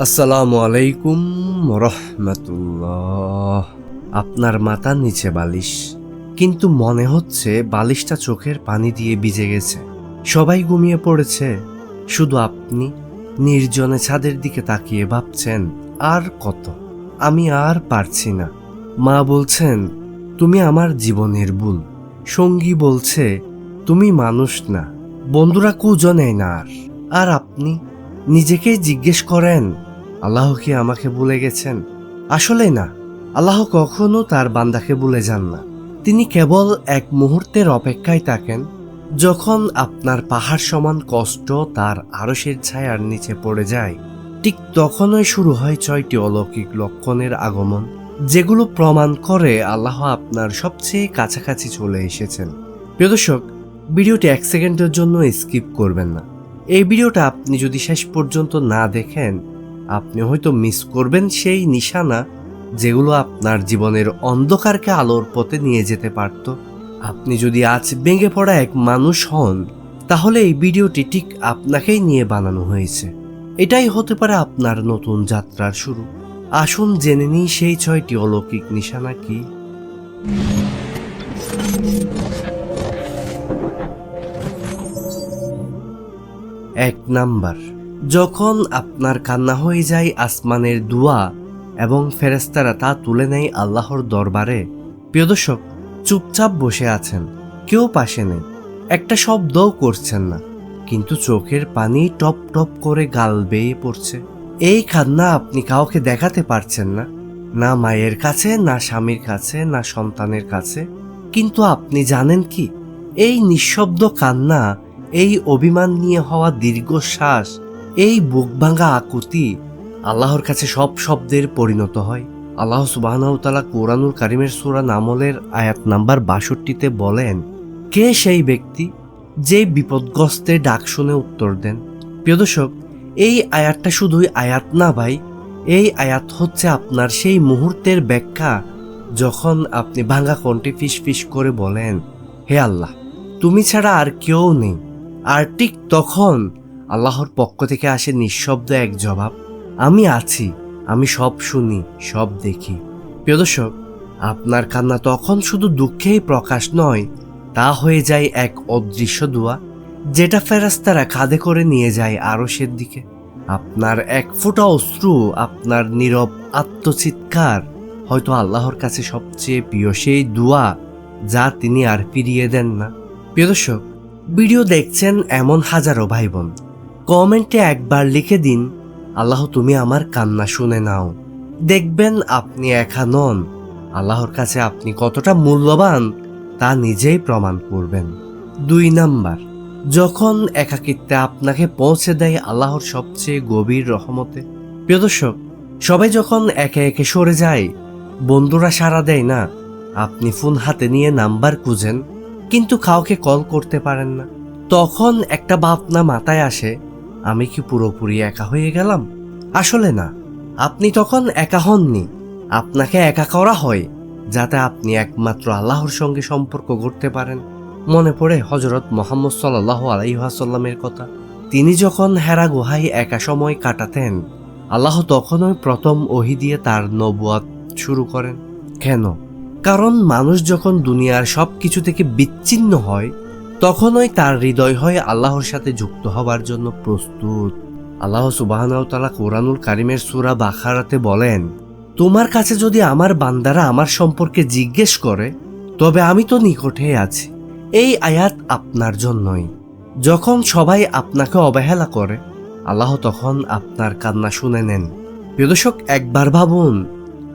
আসসালামু আলাইকুম রহমতুল্লাহ আপনার মাথার নিচে বালিশ কিন্তু মনে হচ্ছে বালিশটা চোখের পানি দিয়ে ভিজে গেছে সবাই ঘুমিয়ে পড়েছে শুধু আপনি নির্জনে ছাদের দিকে তাকিয়ে ভাবছেন আর কত আমি আর পারছি না মা বলছেন তুমি আমার জীবনের ভুল সঙ্গী বলছে তুমি মানুষ না, বন্ধুরা কুজনে না আর। আর আপনি নিজেকেই জিজ্ঞেস করেন, আল্লাহ কি আমাকে ভুলে গেছেন? আসলে না, আল্লাহ কখনো তার বান্দাকে ভুলে যান না। তিনি কেবল এক মুহূর্তের অপেক্ষায় থাকেন, যখন আপনার পাহাড় সমান কষ্ট তার আরসের ছায়ার নিচে পড়ে যায়। ঠিক তখনই শুরু হয় ছয়টি অলৌকিক লক্ষণের আগমন, যেগুলো প্রমাণ করে আল্লাহ আপনার সবচেয়ে কাছাকাছি চলে এসেছেন। প্রিয় দর্শক ভিডিওটি এক সেকেন্ডের জন্য স্কিপ করবেন না। এই ভিডিওটা আপনি যদি শেষ পর্যন্ত না দেখেন, আপনি হয়তো মিস করবেন সেই নিশানা যেগুলো আপনার জীবনের অন্ধকারকে আলোর পথে নিয়ে যেতে পারত। আপনি যদি আজ ভেঙে পড়া এক মানুষ হন, তাহলে এই ভিডিওটি ঠিক আপনাকেই নিয়ে বানানো হয়েছে। এটাই হতে পারে আপনার নতুন যাত্রার শুরু। আসুন জেনে নিই সেই ছয়টি অলৌকিক নিশানা কি। এক নাম্বার। যখন আপনার কান্না হয়ে যায় আসমানের দুয়া এবং ফেরেস্তারা তা তুলে নেয় আল্লাহর দরবারে, প্রিয় দর্শক, চুপচাপ বসে আছেন, কেউ পাশে নেই, একটা শব্দও করছেন না, কিন্তু চোখের পানি টপ টপ করে গাল বেয়ে পড়ছে। এই কান্না আপনি কাউকে দেখাতে পারছেন না না মায়ের কাছে, না স্বামীর কাছে, না সন্তানের কাছে, কিন্তু আপনি জানেন কি? এই নিঃশব্দ কান্না এই অভিমান নিয়ে হওয়া দীর্ঘশ্বাস এই বুক ভাঙা আকুতি আল্লাহর কাছে সব শব্দের পরিণত হয়। আল্লাহ সুবাহতালা কোরআনুল কারিমের সুরা নামলের আয়াত নাম্বার বাষট্টিতে বলেন, কে সেই ব্যক্তি যে বিপদগ্রস্তে ডাক শুনে উত্তর দেন? প্রিয় দর্শক, এই আয়াতটা শুধুই আয়াত না ভাই, এই আয়াত হচ্ছে আপনার সেই মুহূর্তের ব্যাখ্যা যখন আপনি ভাঙা কণ্ঠে ফিস ফিস করে বলেন, হে আল্লাহ, তুমি ছাড়া আর কেউ নেই। আর ঠিক তখন আল্লাহর পক্ষ থেকে আসে নিঃশব্দ এক জবাব, আমি আছি, আমি সব শুনি, সব দেখি। প্রিয় দর্শক, আপনার কান্না তখন শুধু দুঃখেই প্রকাশ নয়, তা হয়ে যায় এক অদৃশ্য দোয়া, যেটা ফেরাস্তারা কাঁধে করে নিয়ে যায় আরসের দিকে। আপনার এক ফোঁটা অশ্রু, আপনার নীরব আত্মচিৎকার, হয়তো আল্লাহর কাছে সবচেয়ে প্রিয় সেই দোয়া যা তিনি আর ফিরিয়ে দেন না। প্রিয় দর্শক ভিডিও দেখছেন এমন হাজারো ভাই বোন কমেন্টে একবার লিখে দিন, আল্লাহ, তুমি আমার কান্না শুনে নাও। দেখবেন আপনি একা নন। আল্লাহর কাছে আপনি কতটা মূল্যবান, তা নিজেই প্রমাণ করবেন। দুই নাম্বার, যখন একাকিত্বে আপনাকে পৌঁছে দেয় আল্লাহর সবচেয়ে গভীর রহমতে। প্রিয় দর্শক, সবাই যখন একে একে সরে যায়, বন্ধুরা সাড়া দেয় না। আপনি ফোন হাতে নিয়ে নাম্বার খুঁজেন কিন্তু কাউকে কল করতে পারেন না। তখন একটা ভাবনা মাথায় আসে, আমি কি পুরোপুরি একা হয়ে গেলাম? আসলে না। আপনি তখন একা হননি। আপনাকে একা করা হয়, যাতে আপনি একমাত্র আল্লাহর সঙ্গে সম্পর্ক করতে পারেন। মনে পড়ে হজরত মোহাম্মদ সাল্লাহ আলাইহাসাল্লামের কথা। তিনি যখন হেরা গুহায় একা সময় কাটাতেন, আল্লাহ তখনই প্রথম ওহি দিয়ে তার নবুয়াত শুরু করেন। কেন? কারণ মানুষ যখন দুনিয়ার সব কিছু থেকে বিচ্ছিন্ন হয়, তখনই তার হৃদয় হয় আল্লাহর সাথে যুক্ত হবার জন্য প্রস্তুত। আল্লাহ সুবাহতালা কোরআনুল কারিমের সুরা বাখারাতে বলেন, তোমার কাছে যদি আমার বান্দারা আমার সম্পর্কে জিজ্ঞেস করে, তবে আমি তো নিকটে আছি। এই আয়াত আপনার জন্যই। যখন সবাই আপনাকে অবহেলা করে, আল্লাহ তখন আপনার কান্না শুনে নেন। প্রিয়দর্শক একবার ভাবুন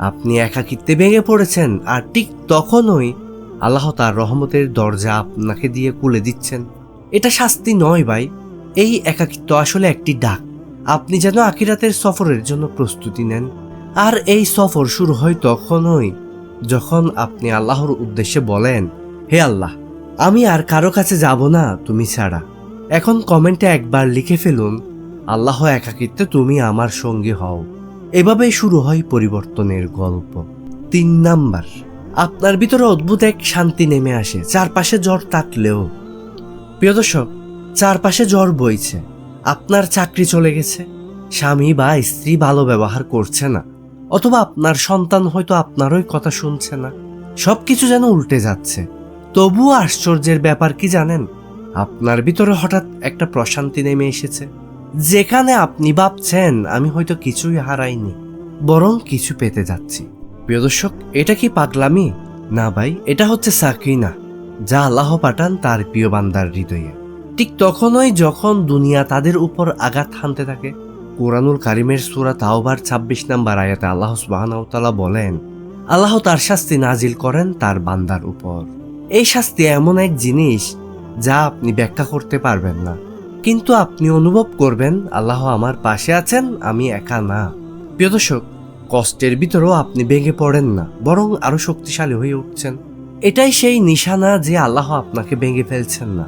আপনি একাকিত্বে ভেঙে পড়েছেন আর ঠিক তখনই আল্লাহ তার রহমতের দরজা আপনাকে দিয়ে খুলে দিচ্ছেন। এটা শাস্তি নয় ভাই। এই একাকিত্ব আসলে একটি ডাক। আপনি যেন আকিরাতের সফরের জন্য প্রস্তুতি নেন। আর এই সফর শুরু হয় তখনই যখন আপনি আল্লাহর উদ্দেশ্যে বলেন, হে আল্লাহ, আমি আর কারও কাছে যাব না, তুমি ছাড়া। এখন কমেন্টে একবার লিখে ফেলুন, আল্লাহ একাকিত্বে তুমি আমার সঙ্গী হও। এভাবেই শুরু হয় পরিবর্তনের গল্প। তিন নাম্বার, আপনার ভিতরে অদ্ভুত এক শান্তি নেমে আসে, চারপাশে জ্বর থাকলেও। প্রিয় দর্শক, চারপাশে জ্বর বইছে, আপনার চাকরি চলে গেছে, স্বামী বা স্ত্রী ভালো ব্যবহার করছে না, অথবা আপনার সন্তান হয়তো আপনারই কথা শুনছে না, সবকিছু যেন উল্টে যাচ্ছে। তবুও আশ্চর্যের ব্যাপার কি জানেন? আপনার ভিতরে হঠাৎ একটা প্রশান্তি নেমে এসেছে। যেখানে আপনি ভাবছেন, আমি হয়তো কিছুই হারাইনি, বরং কিছু পেতে যাচ্ছি। প্রিয় দর্শক, এটা কি পাগলামি? না ভাই, এটা হচ্ছে সাকিনা, যা আল্লাহ পাঠান তার প্রিয় বান্দার হৃদয়ে। ঠিক তখনই যখন দুনিয়া তাদের উপর আঘাত হানতে থাকে, কোরআনুল কারিমের সুরা তাওবার ছাব্বিশ নাম্বার আয়াতে আল্লাহ সুবাহানাউতালা বলেন, আল্লাহ তার শাস্তি নাজিল করেন তার বান্দার উপর। এই শাস্তি এমন এক জিনিস যা আপনি ব্যাখ্যা করতে পারবেন না। কিন্তু আপনি অনুভব করবেন, আল্লাহ আমার পাশে আছেন, আমি একা না। প্রিয় দর্শক, কষ্টের ভিতরেও আপনি ভেঙে পড়েন না, বরং আরও শক্তিশালী হয়ে উঠছেন। এটাই সেই নিশানা যে আল্লাহ আপনাকে ভেঙে ফেলছেন না,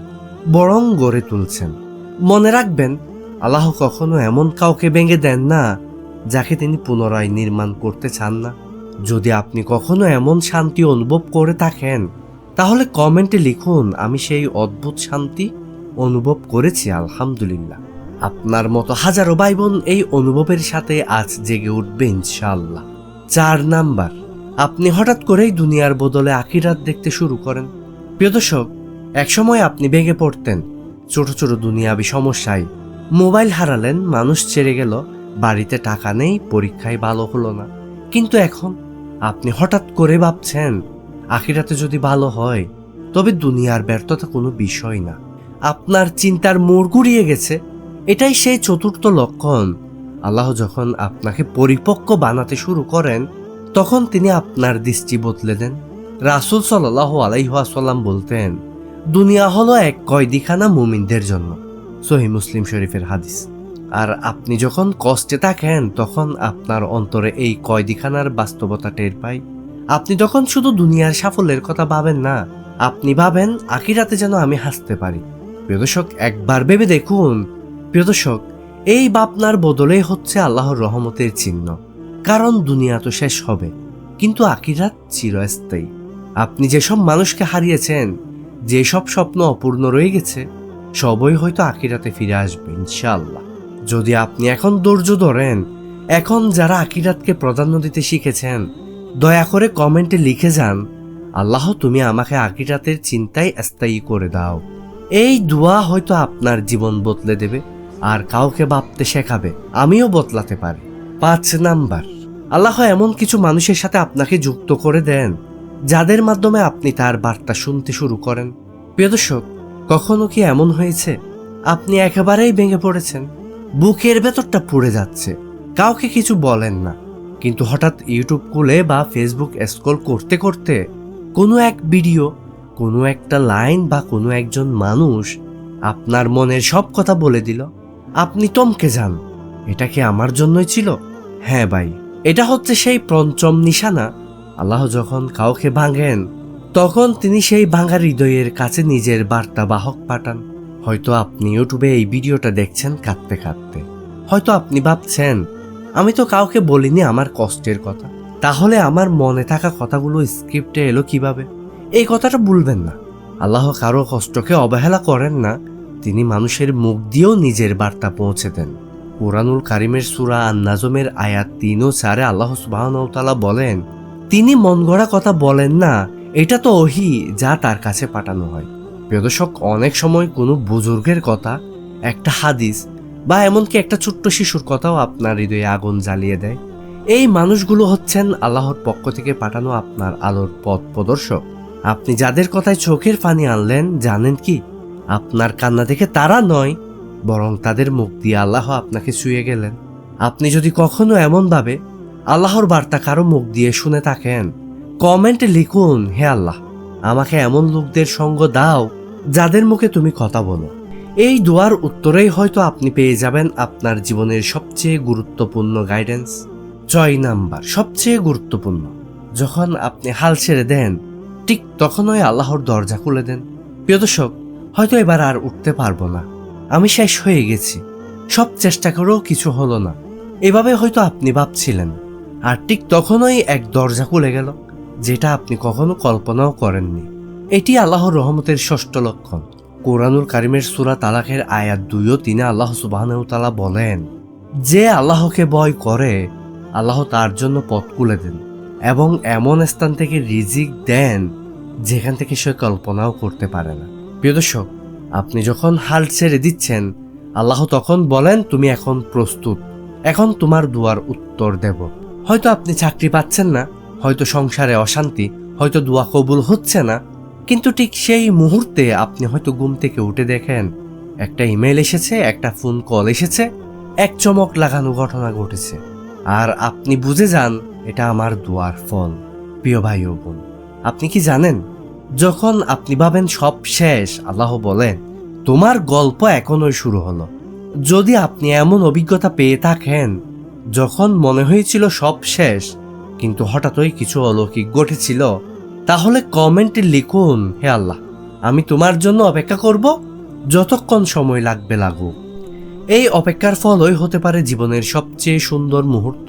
বরং গড়ে তুলছেন। মনে রাখবেন, আল্লাহ কখনো এমন কাউকে ভেঙে দেন না, যাকে তিনি পুনরায় নির্মাণ করতে চান না। যদি আপনি কখনো এমন শান্তি অনুভব করে থাকেন, তাহলে কমেন্টে লিখুন, আমি সেই অদ্ভুত শান্তি অনুভব করেছি, আলহামদুলিল্লাহ। আপনার মতো হাজারো ভাই বোন এই অনুভবের সাথে আজ জেগে উঠবে ইনশাআল্লাহ। চার নাম্বার, আপনি হঠাৎ করেই দুনিয়ার বদলে আখিরাত দেখতে শুরু করেন। প্রিয় দর্শক, একসময় আপনি ভেঙে পড়তেন, ছোট ছোট দুনিয়াবি সমস্যায়। মোবাইল হারালেন, মানুষ ছেড়ে গেল, বাড়িতে টাকা নেই, পরীক্ষায় ভালো হলো না। কিন্তু এখন আপনি হঠাৎ করে ভাবছেন, আখিরাতে যদি ভালো হয়, তবে দুনিয়ার ব্যর্থতা কোনো বিষয় না। আপনার চিন্তার মোড় ঘুরিয়ে গেছে। এটাই সেই চতুর্থ লক্ষণ। আল্লাহ যখন আপনাকে পরিপক্ক বানাতে শুরু করেন, তখন তিনি আপনার দৃষ্টি বদলে দেন। রাসুল সাল্লাহ আলাইহাসাল্লাম বলতেন, দুনিয়া হলো এক কয়দিখানা মুমিনদের জন্য। সহি মুসলিম শরীফের হাদিস। আর আপনি যখন কষ্টে থাকেন, তখন আপনার অন্তরে এই কয়দিখানার বাস্তবতা টের পাই। আপনি তখন শুধু দুনিয়ার সাফল্যের কথা ভাবেন না, আপনি ভাবেন, আখিরাতে যেন আমি হাসতে পারি। প্রিয় দর্শক, একবার ভেবে দেখুন, প্রিয় দর্শক, এই ভাবনার বদলেই হচ্ছে আল্লাহর রহমতের চিহ্ন। কারণ দুনিয়া তো শেষ হবে, কিন্তু আকিরাত চিরস্থায়ী। আপনি যেসব মানুষকে হারিয়েছেন, যেসব স্বপ্ন অপূর্ণ রয়ে গেছে, সবই হয়তো আকিরাতে ফিরে আসবে, ইনশাআল্লাহ। যদি আপনি এখন ধৈর্য ধরেন, এখন যারা আকিরাতকে প্রাধান্য দিতে শিখেছেন, দয়া করে কমেন্টে লিখে যান, আল্লাহ তুমি আমাকে আকিরাতের চিন্তায় স্থায়ী করে দাও। এই দোয়া হয়তো আপনার জীবন বদলে দেবে আর কাউকে ভাবতে শেখাবে, আমিও বদলাতে পারি। পাঁচ নাম্বার, আল্লাহ এমন কিছু মানুষের সাথে আপনাকে যুক্ত করে দেন, যাদের মাধ্যমে আপনি তার বার্তা শুনতে শুরু করেন। প্রিয় দর্শক, কখনো কি এমন হয়েছে? আপনি একেবারেই ভেঙে পড়েছেন। বুকের ভেতরটা পুড়ে যাচ্ছে। কাউকে কিছু বলেন না। কিন্তু হঠাৎ ইউটিউব খুলে বা ফেসবুক স্ক্রল করতে করতে কোনো এক ভিডিও কোনো একটা লাইন বা কোনো একজন মানুষ আপনার মনের সব কথা বলে দিল। আপনি টমকে যান। এটা কি আমার জন্যই ছিল? হ্যাঁ ভাই, এটা হচ্ছে সেই পঞ্চম নিশানা। আল্লাহ যখন কাউকে ভাঙেন, তখন তিনি সেই ভাঙা হৃদয়ের কাছে নিজের বার্তা বাহক পাঠান। হয়তো আপনি ইউটিউবে এই ভিডিওটা দেখছেন কাঁদতে কাঁদতে। হয়তো আপনি ভাবছেন, আমি তো কাউকে বলিনি আমার কষ্টের কথা। তাহলে আমার মনে থাকা কথাগুলো স্ক্রিপ্টে এলো কীভাবে? এই কথাটা ভুলবেন না। আল্লাহ কারও কষ্টকে অবহেলা করেন না, তিনি মানুষের মুখ দিয়েও নিজের বার্তা পৌঁছে দেন। কোরআনুল কারিমের সুরা আন নাজমের আয়াত তিন ও চারে আল্লাহ সুবাহতালা বলেন, তিনি মন গড়া কথা বলেন না, এটা তো ওহি যা তার কাছে পাঠানো হয়। প্রিয় দর্শক, অনেক সময় কোনো বুজুর্গের কথা, একটা হাদিস বা এমনকি একটা ছোট্ট শিশুর কথাও আপনার হৃদয়ে আগুন জ্বালিয়ে দেয়। এই মানুষগুলো হচ্ছেন আল্লাহর পক্ষ থেকে পাঠানো আপনার আলোর পথ প্রদর্শক। আপনি যাদের কথায় চোখের পানি আনলেন, জানেন কি? আপনার কান্না দেখে তারা নয়, বরং তাদের মুখ দিয়ে আল্লাহ আপনাকে ছুঁয়ে গেলেন। আপনি যদি কখনো এমনভাবে আল্লাহর বার্তা কারও মুখ দিয়ে শুনে থাকেন, কমেন্টে লিখুন, হে আল্লাহ, আমাকে এমন লোকদের সঙ্গ দাও, যাদের মুখে তুমি কথা বলো। এই দোয়ার উত্তরেই হয়তো আপনি পেয়ে যাবেন আপনার জীবনের সবচেয়ে গুরুত্বপূর্ণ গাইডেন্স ছয় নাম্বার, সবচেয়ে গুরুত্বপূর্ণ, যখন আপনি হাল ছেড়ে দেন ঠিক তখনই আল্লাহর দরজা খুলে দেন। প্রিয় দর্শক, হয়তো এবার আর উঠতে পারব না। আমি শেষ হয়ে গেছি। সব চেষ্টা করেও কিছু হলো না। এভাবে হয়তো আপনি ভাবছিলেন। আর ঠিক তখনই এক দরজা খুলে গেল, যেটা আপনি কখনো কল্পনাও করেননি। এটি আল্লাহর রহমতের ষষ্ঠ লক্ষণ। কোরআনুল কারিমের সুরা তালাকের আয়াত দুই ও তিনে আল্লাহ সুবাহতালা বলেন, যে আল্লাহকে ভয় করে, আল্লাহ তার জন্য পথ খুলে দেন এবং এমন স্থান থেকে রিজিক দেন যেখান থেকে সে কল্পনাও করতে পারে না। প্রিয় দর্শক, আপনি যখন হাল ছেড়ে দিচ্ছেন, আল্লাহ তখন বলেন, তুমি এখন প্রস্তুত। এখন তোমার দুয়ার উত্তর দেব। হয়তো আপনি চাকরি পাচ্ছেন না, হয়তো সংসারে অশান্তি, হয়তো দোয়া কবুল হচ্ছে না, কিন্তু ঠিক সেই মুহূর্তে আপনি হয়তো ঘুম থেকে উঠে দেখেন, একটা ইমেল এসেছে, একটা ফোন কল এসেছে, এক চমক লাগানো ঘটনা ঘটেছে। আর আপনি বুঝে যান, এটা আমার দোয়ার ফল। প্রিয় ভাই ও বোন আপনি কি জানেন, যখন আপনি ভাবেন সব শেষ, আল্লাহ বলেন, তোমার গল্প এখনোই শুরু হলো। যদি আপনি এমন অভিজ্ঞতা পেয়ে থাকেন, যখন মনে হয়েছিল সব শেষ, কিন্তু হঠাৎই কিছু অলৌকিক ঘটেছিল, তাহলে কমেন্টে লিখুন, হে আল্লাহ, আমি তোমার জন্য অপেক্ষা করব যতক্ষণ সময় লাগবে লাগুক। এই অপেক্ষার ফলই হতে পারে জীবনের সবচেয়ে সুন্দর মুহূর্ত।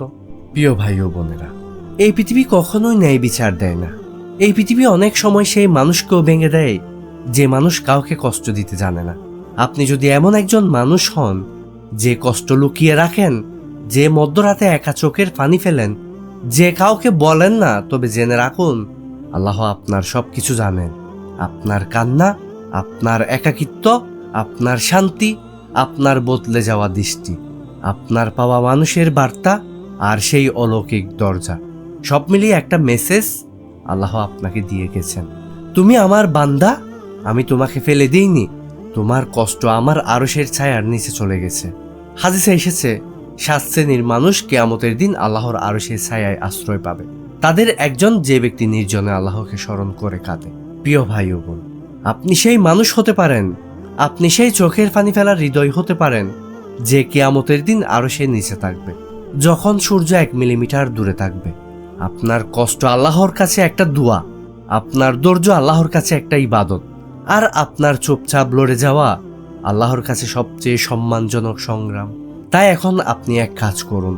প্রিয় ভাই ও বোনেরা, এই পৃথিবী কখনোই ন্যায় বিচার দেয় না। এই পৃথিবী অনেক সময় সেই মানুষকেও ভেঙে দেয়, যে মানুষ কাউকে কষ্ট দিতে জানে না। আপনি যদি এমন একজন মানুষ হন, যে কষ্ট লুকিয়ে রাখেন, যে মধ্যরাতে একা চোখের পানি ফেলেন, যে কাউকে বলেন না, তবে জেনে রাখুন, আল্লাহ আপনার সব কিছু জানেন। আপনার কান্না, আপনার একাকিত্ব, আপনার শান্তি, আপনার বদলে যাওয়া দৃষ্টি, আপনার পাওয়া মানুষের বার্তা আর সেই অলৌকিক দরজা। সব মিলিয়ে একটা মেসেজ আল্লাহ আপনাকে দিয়ে গেছেন। তুমি আমার বান্দা, আমি তোমাকে ফেলে দিইনি। তোমার কষ্ট আমার আরশের ছায়ার নিচে চলে গেছে। হাদিসে এসেছে, সাত শ্রেণির মানুষ কেয়ামতের দিন আল্লাহর আরশের ছায়ায় আশ্রয় পাবে। তাদের একজন যে ব্যক্তি নির্জনে আল্লাহকে স্মরণ করে কাঁদে। প্রিয় ভাই ও বোন, আপনি সেই মানুষ হতে পারেন। আপনি সেই চোখের পানি ফেলার হৃদয় হতে পারেন, যে কেয়ামতের দিন আরও সে নিচে থাকবে, যখন সূর্য এক মিলিমিটার দূরে থাকবে। আপনার কষ্ট আল্লাহর কাছে একটা দোয়া, আপনার ধৈর্য আল্লাহর কাছে একটা ইবাদত, আর আপনার চুপচাপ লড়ে যাওয়া আল্লাহর কাছে সবচেয়ে সম্মানজনক সংগ্রাম। তাই এখন আপনি এক কাজ করুন,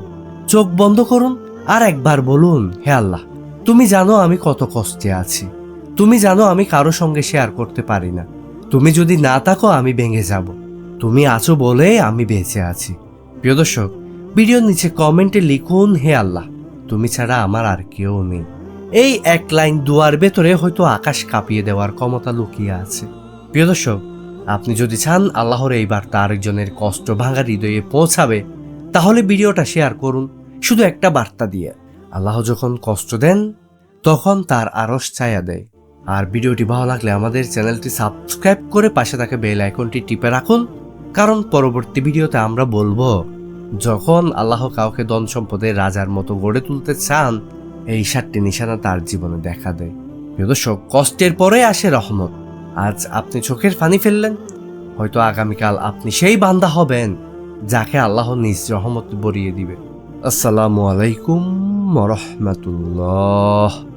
চোখ বন্ধ করুন আর একবার বলুন, হে আল্লাহ, তুমি জানো আমি কত কষ্টে আছি। তুমি জানো আমি কারও সঙ্গে শেয়ার করতে পারি না। তুমি যদি না থাকো আমি ভেঙে যাব। তুমি আছো বলে আমি বেঁচে আছি। প্রিয় দর্শক, ভিডিওর নিচে কমেন্টে লিখুন, হে আল্লাহ তুমি ছাড়া আমার আর কেউ নেই। এই এক লাইন দুয়ার ভেতরে হয়তো আকাশ কাঁপিয়ে দেওয়ার ক্ষমতা লুকিয়ে আছে। প্রিয় দর্শক, আপনি যদি চান আল্লাহর এই বার্তা আরেকজনের কষ্ট ভাঙা হৃদয়ে পৌঁছাবে, তাহলে ভিডিওটা শেয়ার করুন, শুধু একটা বার্তা দিয়ে। আল্লাহ যখন কষ্ট দেন, তখন তার আরস ছায়া দেয়। আর ভিডিওটি ভালো লাগলে আমাদের চ্যানেলটি সাবস্ক্রাইব করে পাশে থাকা বেল আইকনটি টিপে রাখুন, কারণ পরবর্তী ভিডিওতে আমরা বলব যখন আল্লাহ কাউকে ধন সম্পদে রাজার মতো গড়ে তুলতে চান, এই সাতটি নিশানা তার জীবনে দেখা দেয়। প্রিয় দর্শক, কষ্টের পরে আসে রহমত। আজ আপনি চোখের পানি ফেললেন। হয়তো আগামীকাল আপনি সেই বান্দা হবেন, যাকে আল্লাহ নিজ রহমত বরিয়ে দিবে। আসসালামু আলাইকুম রহমতুল্লাহ।